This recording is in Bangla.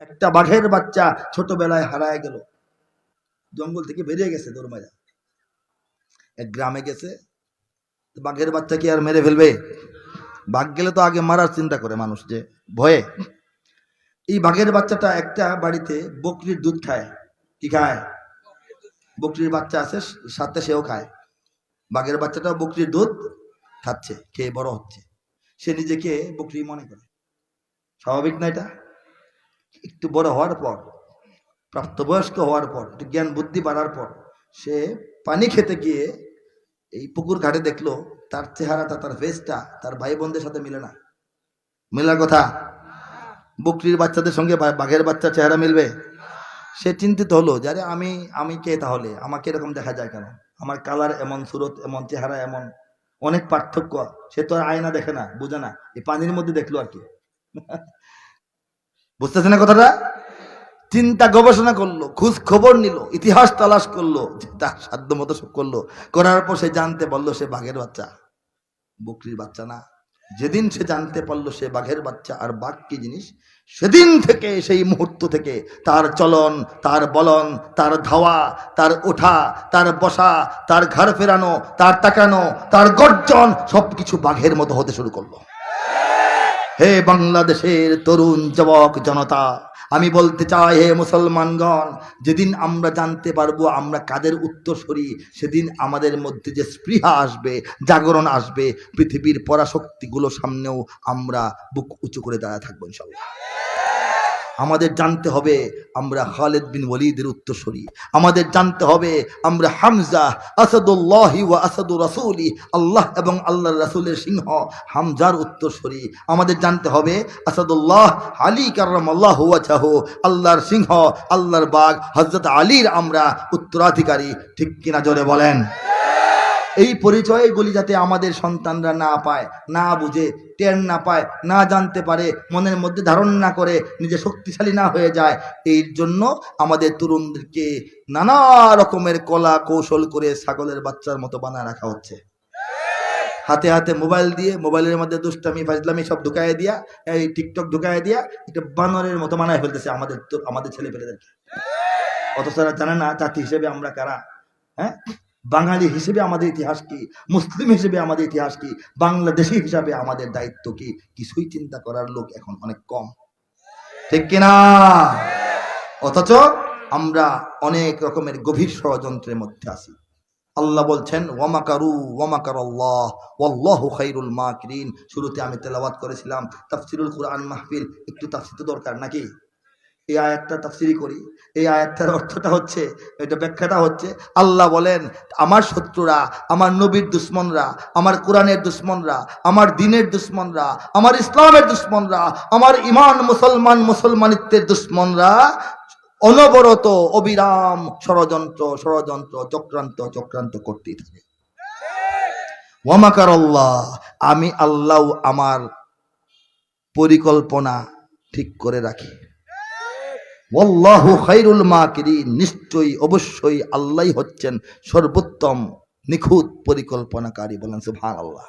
একটা বাঘের বাচ্চা ছোটবেলায় হারায় গেল। জঙ্গল থেকে বেরিয়ে গেছে দৌড়মাইয়া এক গ্রামে গেছে। বাঘের বাচ্চা কি আর মেরে ফেলবে? বাঘ গেলে তো আগে মারার চিন্তা করে মানুষ যে, ভয়ে। এই বাঘের বাচ্চাটা একটা বাড়িতে বকরির দুধ খায়। কি খায়? বকরির বাচ্চা আছে, সাথে সেও খায়। বাঘের বাচ্চাটাও বকরির দুধ খাচ্ছে, খেয়ে বড় হচ্ছে। সে নিজেকে বকরি মনে করে। স্বাভাবিক না এটা? একটু বড় হওয়ার পর, প্রাপ্তবয়স্ক হওয়ার পর, একটু জ্ঞান বুদ্ধি বাড়ার পর, সে পানি খেতে গিয়ে এই পুকুর ঘাটে দেখল, তার চেহারাটা, তার ফেসটা তার ভাই বোনদের সাথে মিলে না। মেলার কথা? বকরির বাচ্চাদের সঙ্গে বাঘের বাচ্চার চেহারা মিলবে? সে চিন্তিত হলো যে, আরে আমি আমি কে তাহলে? আমাকে এরকম দেখা যায় কেন? আমার কালার এমন, সুরত এমন, চেহারা এমন, অনেক পার্থক্য। সে তো আর আয়না দেখে না, বুঝে না। এই পানির মধ্যে দেখল আর কি। বুঝতেছে না কথাটা? চিন্তা গবেষণা করল খোঁজ খবর নিল, ইতিহাস তালাশ করল তার সাধ্য মতো সব করল। করার পর সে জানতে পারল সে বাঘের বাচ্চা। বকরির বাচ্চা না। যেদিন সে জানতে পারল সে বাঘের বাচ্চা আর বাঘ কি জিনিস, সেদিন থেকে, সেই মুহূর্ত থেকে তার চলন, তার বলন, তার ধাওয়া, তার ওঠা, তার বসা, তার ঘর ফেরানো, তার তাকানো, তার গর্জন সবকিছু বাঘের মতো হতে শুরু করল। হে বাংলাদেশের তরুণ যুবক জনতা, আমি বলতে চাই হে মুসলমানগণ, যেদিন আমরা জানতে পারব আমরা কাদের উত্তরসরি, সেদিন আমাদের মধ্যে যে স্পৃহা আসবে, জাগরণ আসবে, পৃথিবীর পরাশক্তিগুলো সামনেও আমরা বুক উঁচু করে দাঁড়া থাকব ইনশাল্লাহ আমাদের জানতে হবে আমরা খালেদ বিন ওয়ালিদের উত্তরসরি। আমাদের জানতে হবে আমরা হামজা, আসাদুল্লাহি ওয়া আসাদু রাসূলি, আল্লাহ এবং আল্লাহর রাসূলের সিংহ, হামজার উত্তরসরি। আমাদের জানতে হবে আসাদুল্লাহ আলী কার্রামাল্লাহু ওয়াজহাহু আল্লাহর সিংহ, আল্লাহর বাঘ, হযরত আলীর আমরা উত্তরাধিকারী। ঠিক কিনা জোরে বলেন? এই পরিচয়গুলি যাতে আমাদের সন্তানরা না পায়, না বুঝে, টের না পায়, না জানতে পারে, মনের মধ্যে ধারণ না করে, নিজে শক্তিশালী না হয়ে যায়, এই জন্য আমাদের তরুণদেরকে নানা রকমের কলা কৌশল করে ছাগলের বাচ্চার মতো বানায় রাখা হচ্ছে। হাতে হাতে মোবাইল দিয়ে, মোবাইলের মধ্যে দুষ্টামি, ফাজলামি সব ঢুকায় দিয়া, এই টিকটক ঢুকায় দিয়া এটা বানরের মতো বানায় ফেলতেছে আমাদের আমাদের ছেলে পেলেদেরকে অথচ জানে না জাতি হিসেবে আমরা কারা হ্যাঁ? বাঙালি হিসেবে আমাদের ইতিহাস কি? মুসলিম হিসেবে আমাদের ইতিহাস কি? বাংলাদেশি হিসাবে আমাদের দায়িত্ব কি? কিছুই চিন্তা করার লোক এখন অনেক কম। ঠিক কিনা? অথচ আমরা অনেক রকমের গভীর ষড়যন্ত্রের মধ্যে আছি। আল্লাহ বলছেন ওয়ামাকারু ওয়ামাকার আল্লাহ, ওয়াল্লাহু খাইরুল মাকিরিন। শুরুতে আমি তেলাওয়াত করেছিলাম, তাফসিরুল কুরআন মাহফিল একটু তাফসির তো দরকার নাকি? এই আয়াতটা তাফসিরি করি। এই আয়াতটার অর্থটা হচ্ছে, এটা ব্যাখ্যাটা হচ্ছে, আল্লাহ বলেন, আমার শত্রুরা, আমার নবীর দুশ্মনরা, আমার কোরআনের দুশ্মনরা, আমার দিনের দুশ্মনরা, আমার ইসলামের দুশ্মনরা, আমার ইমান মুসলমান মুসলমানিত্বের দুশ্মনরা অনবরত অবিরাম ষড়যন্ত্র ষড়যন্ত্র, চক্রান্ত চক্রান্ত করতেই থাকে। ওয়ামাকার আল্লাহ আমি আল্লাহ আমার পরিকল্পনা ঠিক করে রাখি। ওয়াল্লাহু খাইরুল মাকিরি নিশ্চয়ই অবশ্যই আল্লাহ হচ্ছেন সর্বোত্তম নিখুঁত পরিকল্পনাকারী বলেন সুবহানাল্লাহ।